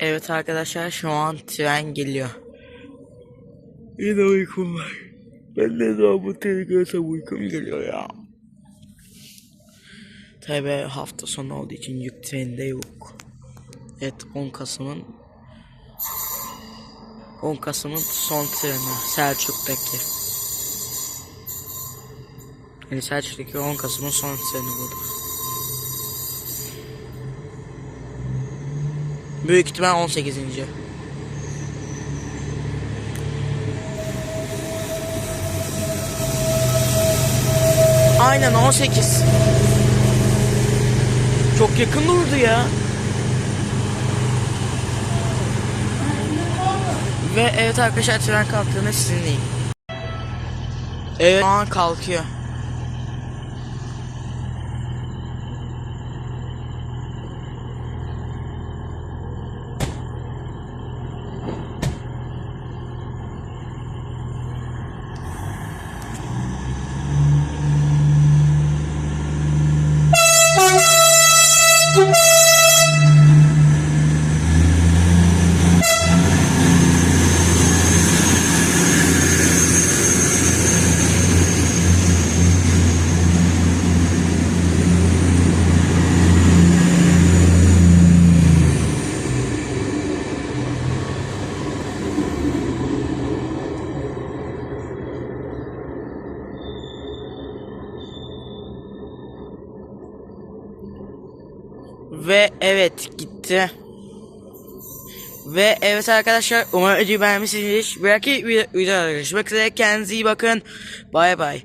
Evet arkadaşlar şu an tren geliyor. Yine uykum var. Ben ne zaman bu treni görsem uykum geliyor ya. Tabi hafta sonu olduğu için yük treni de yok. Evet 10 Kasım'ın 10 Kasım'ın son treni Selçuk'taki. Yani Selçuk'taki 10 Kasım'ın son treni budur. Büyük ihtimal 18. Aynen 18. Çok yakın durdu ya. Ve evet arkadaşlar tren kalktığında sizinleyim. Evet şu an kalkıyor. Ve evet gitti. Ve evet arkadaşlar umarım videoyu beğenmişsinizdir. Belki videoda görüşmek üzere. Kendinize iyi bakın. Bay bay.